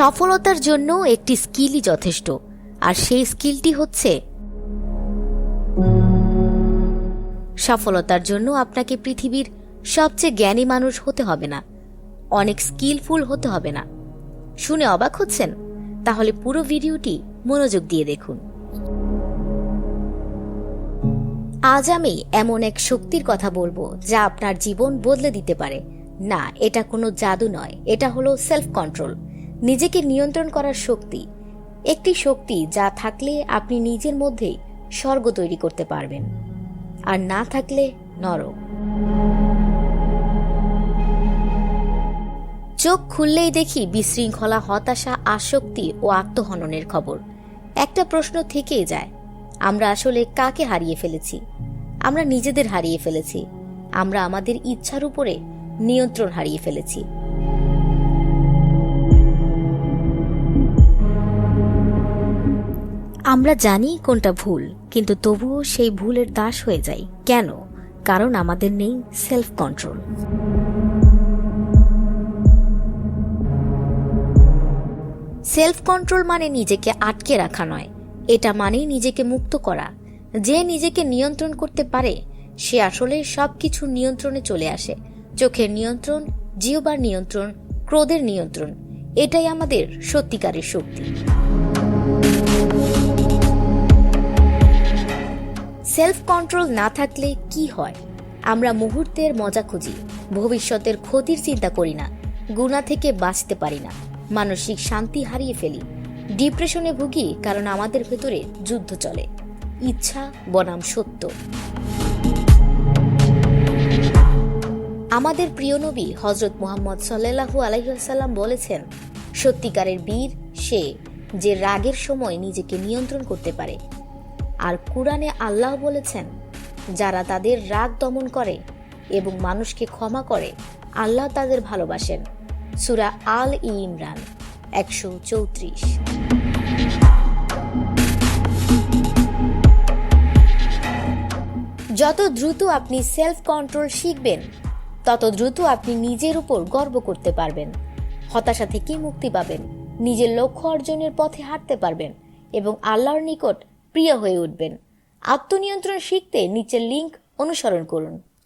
সফলতার জন্য একটি স্কিলই যথেষ্ট। আর সেই স্কিলটি হচ্ছে সফলতার জন্য আপনাকে পৃথিবীর সবচেয়ে জ্ঞানী মানুষ হতে হবে না। অনেক স্কিলফুল হতে হবে না। শুনে অবাক হচ্ছেন? তাহলে পুরো ভিডিওটি মনোযোগ দিয়ে দেখুন। আজ আমি এমন এক শক্তির কথা বলব যা আপনার জীবন বদলে দিতে পারে। না, এটা কোনো জাদু নয়। এটা হলো সেলফ কন্ট্রোল নিজেকে নিয়ন্ত্রণ করার শক্তি, একটি শক্তি যা থাকলে আপনি নিজের মধ্যেই স্বর্গ তৈরি করতে পারবেন, আর না থাকলে নরক। চোখ খুললেই দেখি বিশৃঙ্খলা, হতাশা, আসক্তি ও আত্মহননের খবর। একটা প্রশ্ন থেকেই যায়, আমরা আসলে কাকে হারিয়ে ফেলেছি? আমরা নিজেদের হারিয়ে ফেলেছি, আমরা আমাদের ইচ্ছার উপরে নিয়ন্ত্রণ হারিয়ে ফেলেছি। আমরা জানি কোনটা ভুল, কিন্তু তবুও সেই ভুলের দাস হয়ে যাই। কেন? কারণ আমাদের নেই সেলফ কন্ট্রোল সেলফ কন্ট্রোল মানে নিজেকে আটকে রাখা নয়। এটা মানেই নিজেকে মুক্ত করা। যে নিজেকে নিয়ন্ত্রণ করতে পারে, সে আসলে সবকিছু নিয়ন্ত্রণে চলে আসে। চোখের নিয়ন্ত্রণ, জিহবার নিয়ন্ত্রণ, ক্রোধের নিয়ন্ত্রণ, এটাই আমাদের সত্যিকারের শক্তি। সেলফ কন্ট্রোল না থাকলে কি হয়? আমরা মুহূর্তের মজা খুঁজি, ভবিষ্যতের ক্ষতির চিন্তা করি না, গুণা থেকে বাঁচতে পারি না, মানসিক শান্তি হারিয়ে ফেলি। ডিপ্রেশনে ভুগি কারণ আমাদের ভেতরে যুদ্ধ চলে। ইচ্ছা, বনাম সত্য। আমাদের প্রিয় নবী হজরত মোহাম্মদ সাল্লাহু আলাইসাল্লাম বলেছেন, সত্যিকারের বীর সে যে রাগের সময় নিজেকে নিয়ন্ত্রণ করতে পারে। আর কুরআনে আল্লাহ বলেছেন, যারা তাদের রাগ দমন করে এবং মানুষকে ক্ষমা করে, আল্লাহ তাদের ভালোবাসেন। সুরা আল ই ইমরান একশো চৌত্রিশ। যত দ্রুত আপনি সেলফ কন্ট্রোল শিখবেন, তত দ্রুত আপনি নিজের উপর গর্ব করতে পারবেন। হতাশা থেকে মুক্তি পাবেন। নিজের লক্ষ্য অর্জনের পথে হাঁটতে পারবেন এবং আল্লাহর নিকট প্রিয় হয়ে উঠবেন। আত্মনিয়ন্ত্রণ শিখতে নিচের লিঙ্ক অনুসরণ করুন।